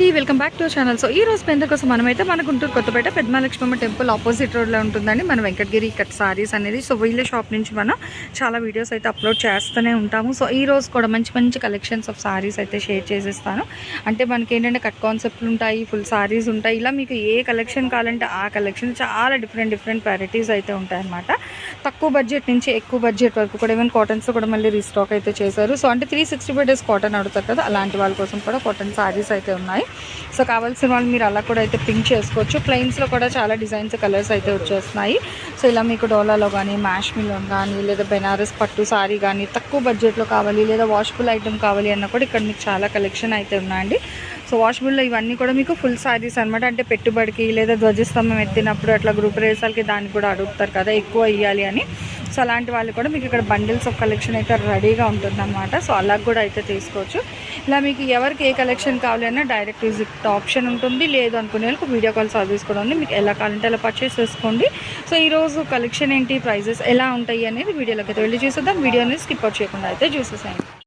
అండి welcome back to channel. So ఈ రోజు పెందర్ కోసం మనమైతే మన గుంటూరు కొత్తపేట పెద్దమలక్ష్మమ్మ టెంపుల్ ఆపోజిట్ రోడ్లో ఉంటుందండి. మన వెంకటగిరి కట్ సారీస్ అనేది. సో వీళ్ళ షాప్ నుంచి మనం చాలా వీడియోస్ అయితే అప్లోడ్ చేస్తూనే ఉంటాము. సో ఈ రోజు కూడా మంచి మంచి కలెక్షన్స్ ఆఫ్ సారీస్ అయితే షేర్ చేసేస్తాను. అంటే మనకి ఏంటంటే కట్ కాన్సెప్ట్లు ఉంటాయి ఫుల్ సారీస్ ఉంటాయి. ఇలా మీకు ఏ కలెక్షన్ కావాలంటే ఆ కలెక్షన్ చాలా డిఫరెంట్ డిఫరెంట్ వెరైటీస్ అయితే ఉంటాయన్నమాట తక్కువ బడ్జెట్ నుంచి ఎక్కువ బడ్జెట్ వరకు కూడా ఈవెన్ కాటన్స్ కూడా మళ్ళీ రీస్టాక్ అయితే చేశారు. సో అంటే three sixty five days cotton అడుగుతారు కదా అలాంటి వాళ్ళ కోసం కూడా కాటన్ సారీస్ అయితే ఉన్నాయి. సో కావాల్సిన వాళ్ళు మీరు అలా కూడా అయితే పింక్ చేసుకోవచ్చు. ప్లెయిన్స్లో కూడా చాలా డిజైన్స్ కలర్స్ అయితే వచ్చేస్తున్నాయి. సో ఇలా మీకు డోలాలో కానీ మ్యాష్మిలో కానీ లేదా బెనారస్ పట్టు సారీ కానీ తక్కువ బడ్జెట్లో కావాలి లేదా వాషబుల్ ఐటమ్ కావాలి అన్న కూడా ఇక్కడ మీకు చాలా కలెక్షన్ అయితే ఉన్నాయండి. సో వాషబుల్లో ఇవన్నీ కూడా మీకు ఫుల్ సారీస్ అనమాట అంటే పెట్టుబడికి లేదా ధ్వజస్తంభం ఎత్తినప్పుడు అట్లా గ్రూప్ రేసాలకి దానికి కూడా అడుగుతారు కదా ఎక్కువ ఇవ్వాలి అని. సో అలాంటి వాళ్ళు కూడా మీకు ఇక్కడ బండిల్స్ ఆఫ్ కలెక్షన్ అయితే రెడీగా ఉంటుందన్నమాట. సో అలా కూడా అయితే తీసుకోవచ్చు. ఇలా మీకు ఎవరికి ఏ కలెక్షన్ కావాలన్నా డైరెక్ట్ విజిట్ ఆప్షన్ ఉంటుంది. లేదు అనుకునే వాళ్ళకి వీడియో కాల్ సర్వీస్ కూడా ఉంది. మీకు ఎలా కావాలంటే అలా పర్చేస్ చేసుకోండి. సో ఈరోజు కలెక్షన్ ఏంటి? ప్రైజెస్ ఎలా ఉంటాయి అనేది వీడియోలోకి అయితే వెళ్ళి చూసేద్దాం. వీడియోని స్కిప్ అవుట్ చేయకుండా అయితే చూసేసాయండి. అండి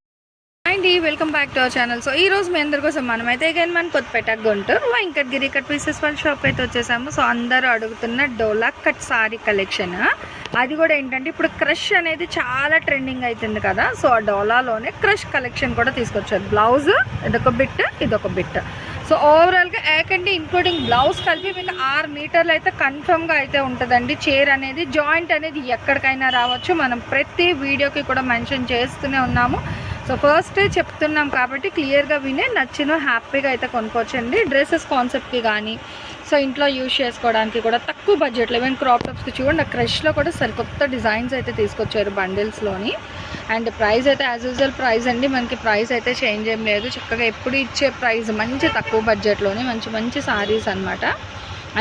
welcome back to our channel so ఈ రోజు మీ అందరి కోసం మనమైతే అగైన్ మన కొత్తపేట గుంటూరు వెంకటగిరి కట్ పీసెస్ వాళ్ళ షాప్ అయితే వచ్చేసాము. సో అందరూ అడుగుతున్న డోలా కట్ సారీ కలెక్షన్ అది కూడా ఏంటంటే ఇప్పుడు క్రష్ అనేది చాలా ట్రెండింగ్ అవుతుంది కదా. సో ఆ డోలాలోనే క్రష్ కలెక్షన్ కూడా తీసుకొచ్చారు. బ్లౌజ్ ఇదొక బిట్ ఇదొక బిట్ సో ఓవరాల్గా ఏకంటే ఇంక్లూడింగ్ బ్లౌజ్ కలిపి మీకు ఆరు మీటర్లు అయితే కన్ఫర్మ్గా అయితే ఉంటుందండి. చైర్ అనేది జాయింట్ అనేది ఎక్కడికైనా రావచ్చు. మనం ప్రతి వీడియోకి కూడా మెన్షన్ చేస్తూనే ఉన్నాము. సో ఫస్ట్ చెప్తున్నాం కాబట్టి క్లియర్గా వినే నచ్చిన హ్యాపీగా అయితే కొనుక్కోవచ్చండి. డ్రెస్సెస్ కాన్సెప్ట్కి కానీ సో ఇంట్లో యూజ్ చేసుకోవడానికి కూడా తక్కువ బడ్జెట్లో ఈవెన్ క్రాప్ టాప్స్కి చూడండి క్రష్లో కూడా సరికొత్త డిజైన్స్ అయితే తీసుకొచ్చారు బండిల్స్లోని అండ్ ప్రైస్ అయితే యాజ్ యూజువల్ ప్రైస్ అండి. మనకి ప్రైస్ అయితే చేంజ్ ఏం లేదు. చక్కగా ఎప్పుడు ఇచ్చే ప్రైస్ మంచి తక్కువ బడ్జెట్లోని మంచి మంచి సారీస్ అనమాట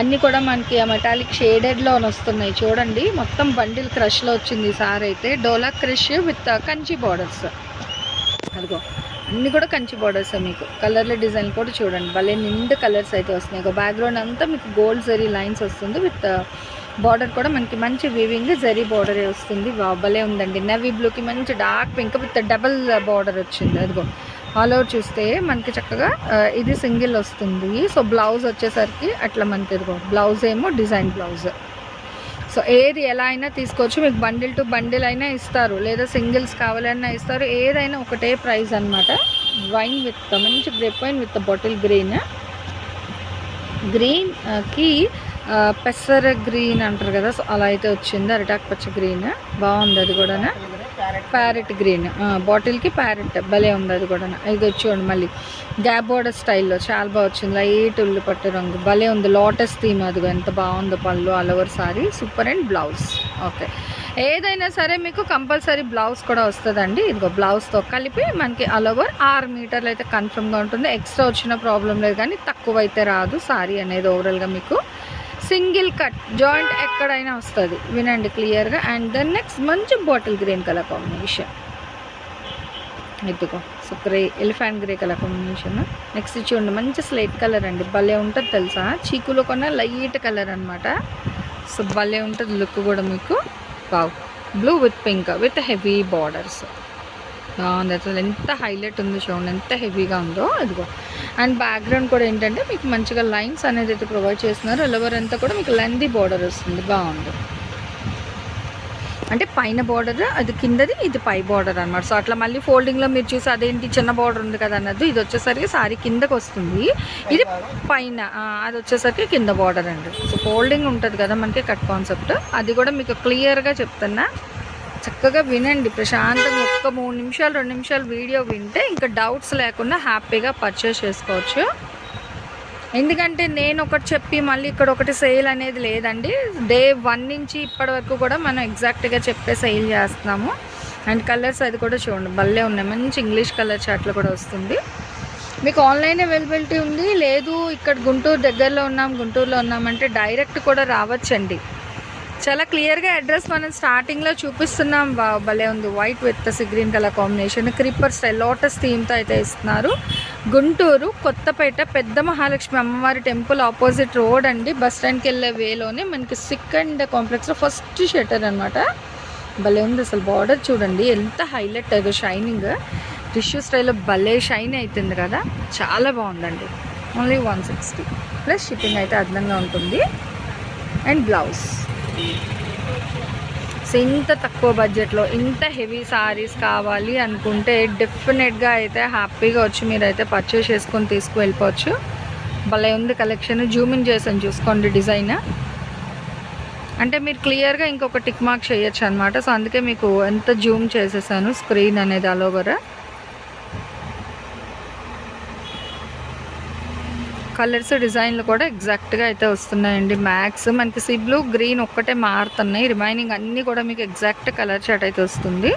అన్నీ కూడా మనకి మెటాలిక్ షేడెడ్లో వస్తున్నాయి. చూడండి మొత్తం బండిల్ క్రష్లో వచ్చింది ఈ సారీ అయితే. Dola crush with Kanchi borders అదిగో. అన్ని కూడా కంచి బార్డర్స్ మీకు. కలర్ల డిజైన్ కూడా చూడండి. భలే నిండు కలర్స్ అయితే వస్తున్నాయి. ఒక బ్యాక్గ్రౌండ్ అంతా మీకు గోల్డ్ జరీ లైన్స్ వస్తుంది. విత్ బార్డర్ uh, కూడా మనకి మంచి వీవింగ్ జరీ బార్డరే వస్తుంది. వా- భలే ఉందండి. నవీ బ్లూకి మంచి dark pink with double border వచ్చింది. అదిగో. ఆల్ ఓవర్ చూస్తే మనకి చక్కగా uh, ఇది సింగిల్ వస్తుంది. సో బ్లౌజ్ వచ్చేసరికి అట్లా మనకి బ్లౌజ్ ఏమో డిజైన్ బ్లౌజ్ సో ఏది ఎలా అయినా తీసుకోవచ్చు. మీకు బండిల్ టు బండిల్ అయినా ఇస్తారు. లేదా సింగిల్స్ కావాలన్నా ఇస్తారు. ఏదైనా ఒకటే ప్రైస్ అనమాట వైన్ విత్ మంచి grape wine with bottle green గ్రీన్కి పెసర గ్రీన్ అంటారు కదా. సో అలా అయితే వచ్చింది. అరిటాక్ పచ్చ గ్రీన్ బాగుంది అది కూడా ప్యారెట్ గ్రీన్. బాటిల్కి ప్యారెట్. భలే ఉంది అది కూడా ఇది చూడండి మళ్ళీ. గ్యాప్ బోర్డర్ స్టైల్లో చాలా బాగా వచ్చింది. లైట్ ఉల్లి పట్టు రంగు. భలే ఉంది. లోటస్ థీమ్ అది ఎంత బాగుందో పళ్ళు all over sari super and blouse. Okay. ఏదైనా సరే మీకు కంపల్సరీ బ్లౌజ్ కూడా వస్తుందండి. ఇదిగో బ్లౌజ్తో కలిపి మనకి అలవర్ ఆరు మీటర్లు అయితే కన్ఫర్మ్గా ఉంటుంది. ఎక్స్ట్రా వచ్చిన ప్రాబ్లం లేదు కానీ తక్కువ అయితే రాదు. సారీ అనేది ఓవరాల్గా మీకు సింగిల్ కట్ జాయింట్ ఎక్కడైనా వస్తుంది. వినండి క్లియర్గా. అండ్ దెన్ నెక్స్ట్ మంచి బాటిల్ గ్రీన్ కలర్ కాంబినేషన్. ఇదిగో so grey elephant grey colour combination. Next చూడండి మంచి స్లేట్ కలర్ అండి. భలే ఉంటుంది తెలుసా? చీకులో కొన్న లైట్ కలర్ అనమాట సో భలే ఉంటుంది లుక్ కూడా మీకు. Wow. Blue with pink with heavy borders. బాగుంది. అసలు ఎంత హైలైట్ ఉంది చూడండి ఎంత హెవీగా ఉందో. అదిగో. అండ్ బ్యాక్గ్రౌండ్ కూడా ఏంటంటే మీకు మంచిగా లైన్స్ అనేది అయితే ప్రొవైడ్ చేస్తున్నారు. ఎలవర్ అంతా కూడా మీకు లెందీ బార్డర్ వస్తుంది. బాగుంది. అంటే పైన బార్డర్ అది కిందది ఇది పై బార్డర్ అనమాట సో అట్లా మళ్ళీ ఫోల్డింగ్లో మీరు చూసి అదేంటి చిన్న బార్డర్ ఉంది కదా అన్నది ఇది వచ్చేసరికి సారీ కిందకు వస్తుంది. ఇది పైన అది వచ్చేసరికి కింద బార్డర్ అండి. సో ఫోల్డింగ్ ఉంటుంది కదా మనకి కట్ కాన్సెప్ట్ అది కూడా మీకు క్లియర్గా చెప్తున్నా. చక్కగా వినండి. ప్రశాంతంగా ఒక్క మూడు నిమిషాలు రెండు నిమిషాలు వీడియో వింటే ఇంకా డౌట్స్ లేకుండా హ్యాపీగా పర్చేస్ చేసుకోవచ్చు. ఎందుకంటే నేను ఒకటి చెప్పి మళ్ళీ ఇక్కడ ఒకటి సేల్ అనేది లేదండి. డే వన్ నుంచి ఇప్పటి వరకు కూడా మనం ఎగ్జాక్ట్గా చెప్పే సేల్ చేస్తున్నాము. అండ్ కలర్స్ అది కూడా చూడండి. భలే ఉన్నాయి. మంచి ఇంగ్లీష్ కలర్ చాట్లు కూడా వస్తుంది. మీకు ఆన్లైన్ అవైలబిలిటీ ఉంది. లేదు ఇక్కడ గుంటూరు దగ్గరలో ఉన్నాం గుంటూరులో ఉన్నామంటే డైరెక్ట్ కూడా రావచ్చండి. చాలా క్లియర్గా అడ్రస్ మనం స్టార్టింగ్లో చూపిస్తున్నాం. బా- భలే ఉంది. White with sea green colour combination creeper style lotus థీమ్తో అయితే ఇస్తున్నారు. గుంటూరు కొత్తపేట పెద్ద మహాలక్ష్మి అమ్మవారి టెంపుల్ ఆపోజిట్ రోడ్ అండి. బస్ స్టాండ్కి వెళ్ళే వేలోనే మనకి సిక్ అండ్ కాంప్లెక్స్లో ఫస్ట్ షటర్ అనమాట భలే ఉంది అసలు బార్డర్ చూడండి. ఎంత హైలైట్ అయ్యో షైనింగ్ టిష్యూ స్టైల్లో భలే షైన్ అవుతుంది కదా. చాలా బాగుందండి. Only one sixty plus shipping అయితే అదనంగా ఉంటుంది. అండ్ బ్లౌజ్ సో ఇంత తక్కువ బడ్జెట్లో ఇంత హెవీ సారీస్ కావాలి అనుకుంటే డెఫినెట్గా అయితే హ్యాపీగా వచ్చి మీరైతే పర్చేస్ చేసుకొని తీసుకువెళ్ళిపోవచ్చు. భలే ఉంది కలెక్షన్ జూమిన్ చేసాను చూసుకోండి డిజైన్ అంటే మీరు క్లియర్గా ఇంకొక టిక్ మార్క్ చేయొచ్చు అనమాట సో అందుకే మీకు ఎంత జూమ్ చేసేసాను స్క్రీన్ అనేది అలోవరా కలర్స్ డిజైన్లు కూడా ఎగ్జాక్ట్గా అయితే వస్తున్నాయండి. మ్యాక్స్ మనకి సీ బ్లూ గ్రీన్ ఒక్కటే మారుతున్నాయి. రిమైనింగ్ అన్నీ కూడా మీకు ఎగ్జాక్ట్ కలర్ చాట్ అయితే వస్తుంది.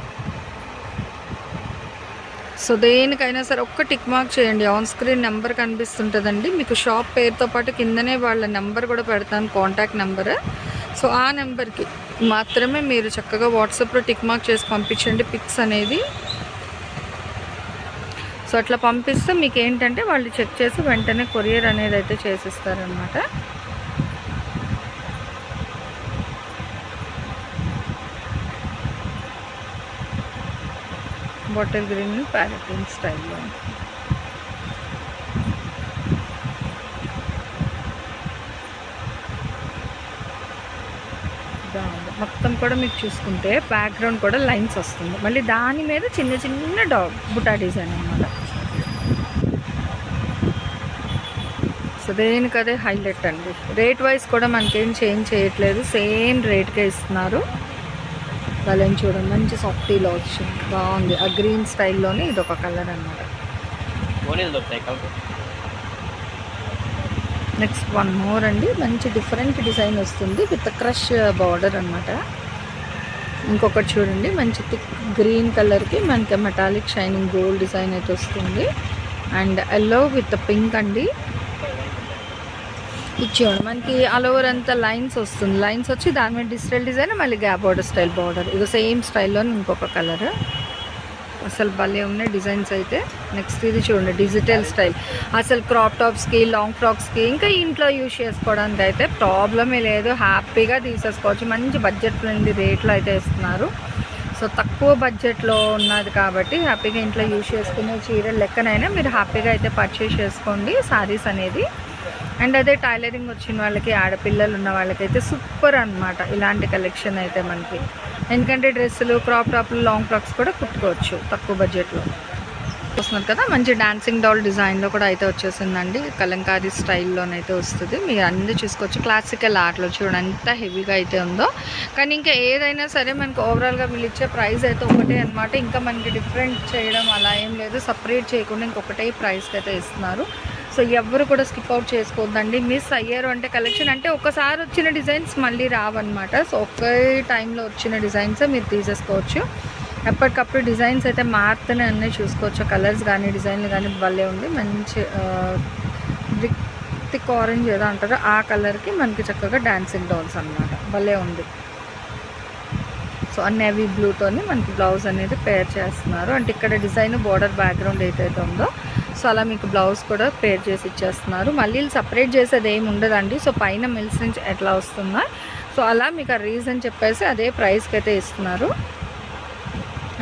సో దేనికైనా సరే ఒక్క టిక్ మార్క్ చేయండి. ఆన్ స్క్రీన్ నెంబర్ కనిపిస్తుంటుందండి. మీకు షాప్ పేరుతో పాటు కిందనే వాళ్ళ నెంబర్ కూడా పెడతాను కాంటాక్ట్ నెంబర్. సో ఆ నెంబర్కి మాత్రమే మీరు చక్కగా వాట్సాప్లో టిక్ మార్క్ చేసి పంపించండి. పిక్స్ అనేది సో అట్లా పంపిస్తే మీకు ఏంటంటే వాళ్ళు చెక్ చేసి వెంటనే కొరియర్ అనేది అయితే చేసిస్తారనమాట బాటిల్ గ్రీన్ ప్యారెటిన్ స్టైల్లో బాగుంది మొత్తం కూడా మీకు చూసుకుంటే బ్యాక్గ్రౌండ్ కూడా లైన్స్ వస్తుంది. మళ్ళీ దాని మీద చిన్న చిన్న డా బుటా డిజైన్ అనమాట సో దేనికదే హైలైట్ అండి. రేట్ వైజ్ కూడా మనకేం చేంజ్ చేయట్లేదు. సేమ్ రేట్కే ఇస్తున్నారు. వాళ్ళని చూడండి మంచి సాఫ్టీలో వచ్చింది బాగుంది. ఆ గ్రీన్ స్టైల్లోనే ఇది ఒక కలర్. అనమాట నెక్స్ట్ వన్ మోర్ అండి. మంచి డిఫరెంట్ డిజైన్ వస్తుంది విత్ క్రష్ బార్డర్ అనమాట ఇంకొకటి చూడండి. మంచి థిక్ గ్రీన్ కలర్కి మనకి మెటాలిక్ షైనింగ్ గోల్డ్ డిజైన్ అయితే వస్తుంది. అండ్ ఎల్లో విత్ పింక్ అండి. ఇచ్చేయండి మనకి ఆల్ ఓవర్ అంతా లైన్స్ వస్తుంది. లైన్స్ వచ్చి దాని మీద డిజిటల్ డిజైన్ మళ్ళీ గ్యాప్ బార్డర్ స్టైల్ బార్డర్. ఇది సేమ్ స్టైల్లో ఇంకొక కలర్. అసలు భలే ఉన్నాయి డిజైన్స్ అయితే. నెక్స్ట్ ఇది చూడండి. Digital style. అసలు క్రాప్ టాప్స్కి లాంగ్ ఫ్రాక్స్కి ఇంకా ఇంట్లో యూజ్ చేసుకోవడానికి అయితే ప్రాబ్లమే లేదు. హ్యాపీగా తీసేసుకోవచ్చు. మంచి బడ్జెట్ ఫ్రెండ్లీ రేట్లో అయితే ఇస్తున్నారు. సో తక్కువ బడ్జెట్లో ఉన్నది కాబట్టి హ్యాపీగా ఇంట్లో యూజ్ చేసుకునే చీరలు లెక్కనైనా మీరు హ్యాపీగా అయితే పర్చేస్ చేసుకోండి శారీస్ అనేది. అండ్ అదే టైలరింగ్ వచ్చిన వాళ్ళకి ఆడపిల్లలు ఉన్న వాళ్ళకైతే సూపర్ అనమాట ఇలాంటి కలెక్షన్ అయితే మనకి. ఎందుకంటే డ్రెస్సులు క్రాప్ టాప్లు లాంగ్ ఫ్రాక్స్ కూడా కుట్టుకోవచ్చు తక్కువ బడ్జెట్లో వస్తున్నారు కదా మంచి డాన్సింగ్ డాల్ డిజైన్లో కూడా అయితే వచ్చేసిందండి. కలంకారీ స్టైల్లోనైతే వస్తుంది. మీరు అన్ని చూసుకోవచ్చు. క్లాసికల్ ఆర్ట్లో చూడండి ఎంత హెవీగా అయితే ఉందో. కానీ ఇంకా ఏదైనా సరే మనకు ఓవరాల్గా వీళ్ళు ఇచ్చే ప్రైస్ అయితే ఒకటే అనమాట ఇంకా మనకి డిఫరెంట్ చేయడం అలా ఏం లేదు. సపరేట్ చేయకుండా ఇంకొకటే ప్రైస్కి అయితే ఇస్తున్నారు. సో ఎవరు కూడా స్కిప్ అవుట్ చేసుకోవద్దండి. మిస్ అయ్యారు అంటే కలెక్షన్ అంటే ఒకసారి వచ్చిన డిజైన్స్ మళ్ళీ రావన్నమాట. సో ఒకే టైంలో వచ్చిన డిజైన్స్ మీరు తీసేసుకోవచ్చు. ఎప్పటికప్పుడు డిజైన్స్ అయితే మారుతూనే అన్నీ చూసుకోవచ్చు. కలర్స్ కానీ డిజైన్లు కానీ భలే ఉంది. మంచి బ్రిక్ థిక్ ఆరెంజ్ ఏదో అంటారో. ఆ కలర్కి మనకి చక్కగా డాన్సింగ్ డాల్స్ అనమాట భలే ఉంది. సో నేవీ బ్లూతోని మనకి బ్లౌజ్ అనేది పేర్ చేస్తున్నారు. అంటే ఇక్కడ డిజైన్ బోర్డర్ బ్యాక్గ్రౌండ్ ఏదైతే ఉందో సో అలా మీకు బ్లౌజ్ కూడా పేర్ చేసి ఇచ్చేస్తున్నారు. మళ్ళీ సపరేట్ చేసేది ఏమి ఉండదండి. సో పైన మిల్స్ నుంచి ఎట్లా వస్తుందో. సో అలా మీకు ఆ రీజన్ చెప్పేసి అదే ప్రైస్కి అయితే ఇస్తున్నారు.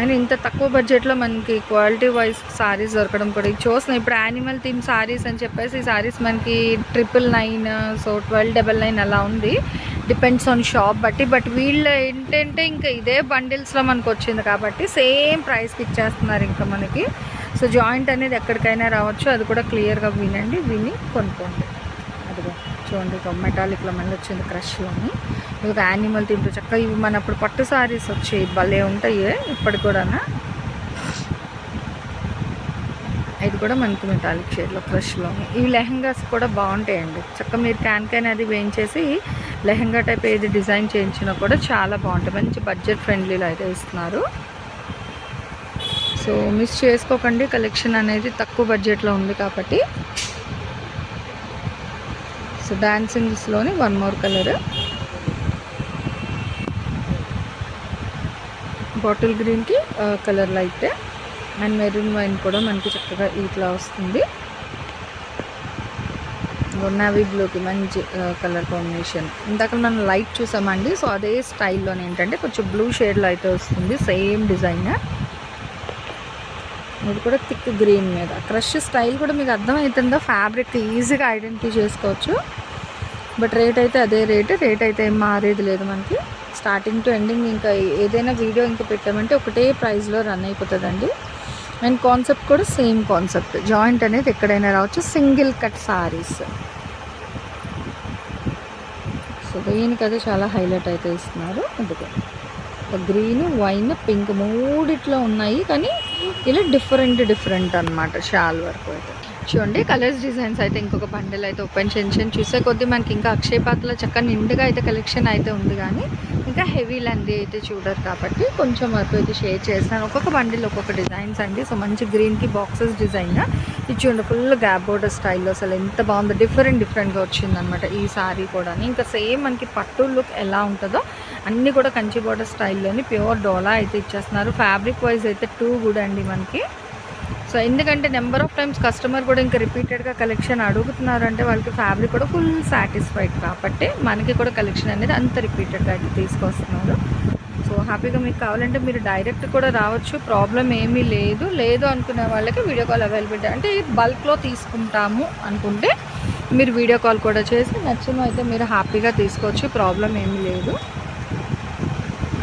అండ్ ఇంత తక్కువ బడ్జెట్లో మనకి క్వాలిటీ వైజ్ సారీస్ దొరకడం కూడా. చూస్తున్నాం ఇప్పుడు యానిమల్ థీమ్ సారీస్ అని చెప్పేసి ఈ సారీస్ మనకి triple nine so twelve double nine అలా ఉంది. డిపెండ్స్ ఆన్ షాప్ బట్టి బట్ వీళ్ళు ఏంటంటే ఇంకా ఇదే బండిల్స్లో మనకు వచ్చింది కాబట్టి సేమ్ ప్రైస్కి ఇచ్చేస్తున్నారు ఇంకా మనకి. సో జాయింట్ అనేది ఎక్కడికైనా రావచ్చు అది కూడా క్లియర్గా వినండి విని కొనుక్కోండి. అదిగో చూడండి మెటాలిక్లో మళ్ళీ వచ్చింది క్రష్లోని ఒక యానిమల్ తింటూ చక్కగా ఇవి మన అప్పుడు పట్టు సారీస్ వచ్చాయి భలే ఉంటాయి ఇప్పటి కూడా ఇది కూడా మనకి మెటాలిక్ షేడ్లో క్రష్లో ఇవి లెహంగాస్ కూడా బాగుంటాయండి. చక్కగా మీరు క్యాన్ క్యాన్ అది వేయించేసి లెహంగా టైప్ ఏది డిజైన్ చేయించినా కూడా చాలా బాగుంటాయి. మంచి బడ్జెట్ ఫ్రెండ్లీలో అయితే ఇస్తున్నారు. సో మిస్ చేసుకోకండి. కలెక్షన్ అనేది తక్కువ బడ్జెట్లో ఉంది కాబట్టి. సో డాన్సింగ్స్లోని వన్ మోర్ కలర్ బాటిల్ గ్రీన్కి colour light. And maroon wine కూడా మనకి చక్కగా ఇట్లా వస్తుంది. నావీ బ్లూకి మంచి కలర్ కాంబినేషన్. ఇందాక మనం లైట్ చూసామండి సో అదే స్టైల్లో ఏంటంటే కొంచెం బ్లూ షేడ్లో అయితే వస్తుంది సేమ్ డిజైన్. ఇది కూడా థిక్ గ్రీన్ మీద. క్రష్ స్టైల్ కూడా మీకు అర్థమవుతుందో? ఫ్యాబ్రిక్ ఈజీగా ఐడెంటిఫై చేసుకోవచ్చు. బట్ రేట్ అయితే అదే రేట్ రేట్ అయితే ఏం మారేది లేదు మనకి. స్టార్టింగ్ టు ఎండింగ్ ఇంకా ఏదైనా వీడియో ఇంకా పెట్టామంటే ఒకటే ప్రైస్లో రన్ అయిపోతుందండి. అండ్ కాన్సెప్ట్ కూడా సేమ్ కాన్సెప్ట్ జాయింట్ అనేది ఎక్కడైనా రావచ్చు. సింగిల్ కట్ సారీస్ సో దీనికి చాలా హైలైట్ అయితే ఇస్తున్నారు. అందుకే. గ్రీన్ వైన్ పింక్ మూడిట్లో ఉన్నాయి. కానీ ఇలా డిఫరెంట్ డిఫరెంట్ అనమాట షాల్ వరకు అయితే. చూడండి కలర్స్ డిజైన్స్ అయితే ఇంకొక బండల్ అయితే ఓపెన్ చేసి చూసే కొద్దీ మనకి ఇంకా అక్షయ పాత్రలో చక్కగా నిండుగా అయితే కలెక్షన్ అయితే ఉంది కానీ ఇంకా హెవీ లంది అయితే చూడరు కాబట్టి కొంచెం వరకు అయితే షేర్ చేస్తాను. ఒక్కొక్క బండిల్ ఒక్కొక్క డిజైన్స్ అండి. సో మంచి గ్రీన్కి బాక్సెస్ డిజైన్ ఇది చూడండి ఫుల్ గ్యాప్ బోర్డర్ స్టైల్లో అసలు ఎంత బాగుందో. డిఫరెంట్ డిఫరెంట్గా వచ్చిందనమాట ఈ సారీ కూడా ఇంకా సేమ్ మనకి పట్టు లుక్ ఎలా ఉంటుందో అన్నీ కూడా కంచి బోర్డర్ స్టైల్లోని ప్యూర్ డోలా అయితే ఇచ్చేస్తున్నారు. ఫ్యాబ్రిక్ వైజ్ అయితే టూ గుడ్ అండి మనకి. సో ఎందుకంటే నెంబర్ ఆఫ్ టైమ్స్ కస్టమర్ కూడా ఇంకా రిపీటెడ్గా కలెక్షన్ అడుగుతున్నారు అంటే వాళ్ళకి ఫ్యాబ్రిక్ కూడా ఫుల్ సాటిస్ఫైడ్ కాబట్టి మనకి కూడా కలెక్షన్ అనేది అంత రిపీటెడ్గా అయితే తీసుకొస్తున్నారు. సో హ్యాపీగా మీకు కావాలంటే మీరు డైరెక్ట్ కూడా రావచ్చు. ప్రాబ్లం ఏమీ లేదు. లేదు అనుకునే వాళ్ళకి వీడియో కాల్ అవైలబిలిటీ అంటే బల్క్లో తీసుకుంటాము అనుకుంటే మీరు వీడియో కాల్ కూడా చేసి నచ్చిన అయితే మీరు హ్యాపీగా తీసుకోవచ్చు. ప్రాబ్లం ఏమీ లేదు.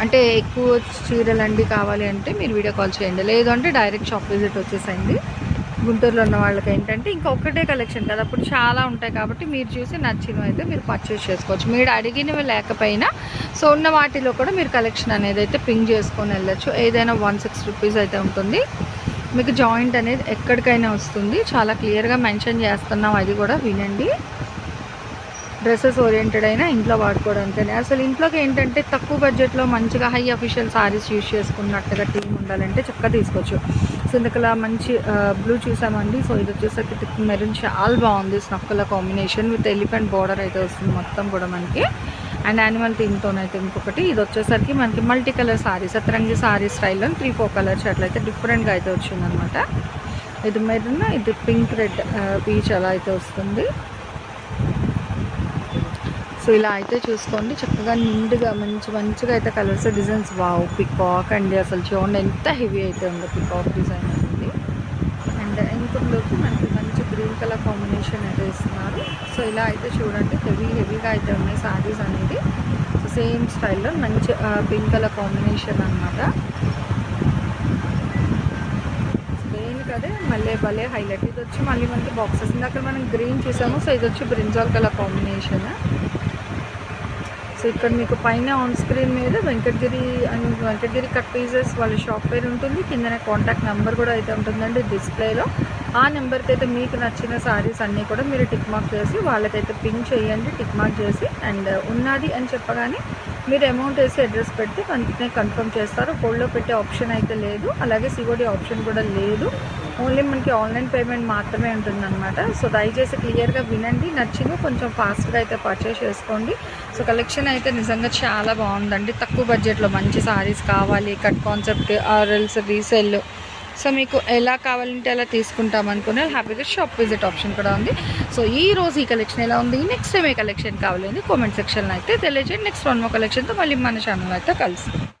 అంటే ఎక్కువ చీరలు అండి కావాలి అంటే మీరు వీడియో కాల్ చేయండి. లేదు అంటే డైరెక్ట్ షాప్ విజిట్ గుంటూరులో ఉన్న వాళ్ళకి ఏంటంటే ఇంకా ఒక్కటే కలెక్షన్ కదా. అప్పుడు చాలా ఉంటాయి కాబట్టి మీరు చూసి నచ్చినవి అయితే మీరు పర్చేస్ చేసుకోవచ్చు. మీరు అడిగినవి లేకపోయినా సో ఉన్న వాటిలో కూడా మీరు కలెక్షన్ అనేది అయితే పింక్ చేసుకొని వెళ్ళచ్చు. ఏదైనా వన్ సిక్స్ రూపీస్ అయితే ఉంటుంది. మీకు జాయింట్ అనేది ఎక్కడికైనా వస్తుంది. చాలా క్లియర్గా మెన్షన్ చేస్తున్నాం. అది కూడా వినండి. డ్రెస్సెస్ ఓరియంటెడ్ అయినా ఇంట్లో వాడుకోవడానికని. అసలు ఇంట్లోకి ఏంటంటే తక్కువ బడ్జెట్లో మంచిగా హై అఫీషియల్ సారీస్ యూజ్ చేసుకున్నట్టుగా టీమ్ ఉండాలంటే చక్కగా తీసుకోవచ్చు. సో ఇందుకలా మంచి బ్లూ చూసామండి. సో ఇది వచ్చేసరికి మెరూన్ చాలా బాగుంది. Snuff colour combination with elephant border అయితే వస్తుంది మొత్తం కూడా మనకి. అండ్ యానిమల్ థీమ్తోనైతే ఇంకొకటి. ఇది వచ్చేసరికి మనకి మల్టీ కలర్ సారీ సతరంగి సారీ స్టైల్లో త్రీ ఫోర్ కలర్స్ అట్లయితే డిఫరెంట్గా అయితే వచ్చిందనమాట. ఇది మెరూన్ ఇది పింక్ రెడ్ పీచ్ అలా అయితే వస్తుంది. సో ఇలా అయితే చూసుకోండి. చక్కగా నిండుగా మంచి మంచిగా అయితే కలర్స్ డిజైన్స్. వావ్! పికాక్ అండి అసలు చూడండి. ఎంత హెవీ అయితే ఉందో పికాక్ డిజైన్ అనేది. అండ్ ఇంకొకలోకి మనకి మంచి గ్రీన్ కలర్ కాంబినేషన్ అయితే ఇస్తున్నారు. సో ఇలా అయితే చూడండి. హెవీ హెవీగా అయితే ఉన్నాయి సారీస్ అనేది. సో సేమ్ స్టైల్లో మంచి పింక్ కలర్ కాంబినేషన్ అనమాట అదే మళ్ళీ భలే హైలైట్. ఇది వచ్చి మళ్ళీ మనకి బాక్సెస్ ఇందాక మనం గ్రీన్ చూసాము. సో ఇది వచ్చి బ్రింజాల్ కలర్ కాంబినేషన్. సో ఇక్కడ మీకు పైన ఆన్ స్క్రీన్ మీద Venkatagiri and Venkatagiri cut pieces వాళ్ళ షాప్ పేరు ఉంటుంది. కిందనే కాంటాక్ట్ నెంబర్ కూడా అయితే ఉంటుందండి డిస్ప్లేలో ఆ నెంబర్కి అయితే మీకు నచ్చిన సారీస్ అన్నీ కూడా మీరు టిక్ మార్క్ చేసి వాళ్ళకైతే పిన్ చేయండి టిక్ మార్క్ చేసి అండ్ ఉన్నది అని చెప్పగానే మీరు అమౌంట్ వేసి అడ్రస్ పెడితే వెంటనే కన్ఫర్మ్ చేస్తారు. గోల్డ్లో పెట్టే ఆప్షన్ అయితే లేదు. అలాగే సిఓడి ఆప్షన్ కూడా లేదు. ఓన్లీ మనకి ఆన్లైన్ పేమెంట్ మాత్రమే ఉంటుందన్నమాట. సో దయచేసి క్లియర్గా వినండి. నచ్చింది కొంచెం ఫాస్ట్గా అయితే పర్చేస్ చేసుకోండి. సో కలెక్షన్ అయితే నిజంగా చాలా బాగుందండి. తక్కువ బడ్జెట్లో మంచి సారీస్ కావాలి కట్ కాన్సెప్ట్ ఆర్ఎల్స్ రీసెల్ సో మీకు ఎలా కావాలంటే అలా తీసుకుంటాం అనుకునే హ్యాపీగా షాప్ విజిట్ ఆప్షన్ కూడా ఉంది. సో ఈ రోజు ఈ కలెక్షన్ ఎలా ఉంది? నెక్స్ట్ టైం ఏ కలెక్షన్ కావాలని కామెంట్ సెక్షన్లో అయితే తెలియజేయండి. నెక్స్ట్ వన్ మో కలెక్షన్తో మళ్ళీ మన ఛానల్ అయితే కలుస్తాం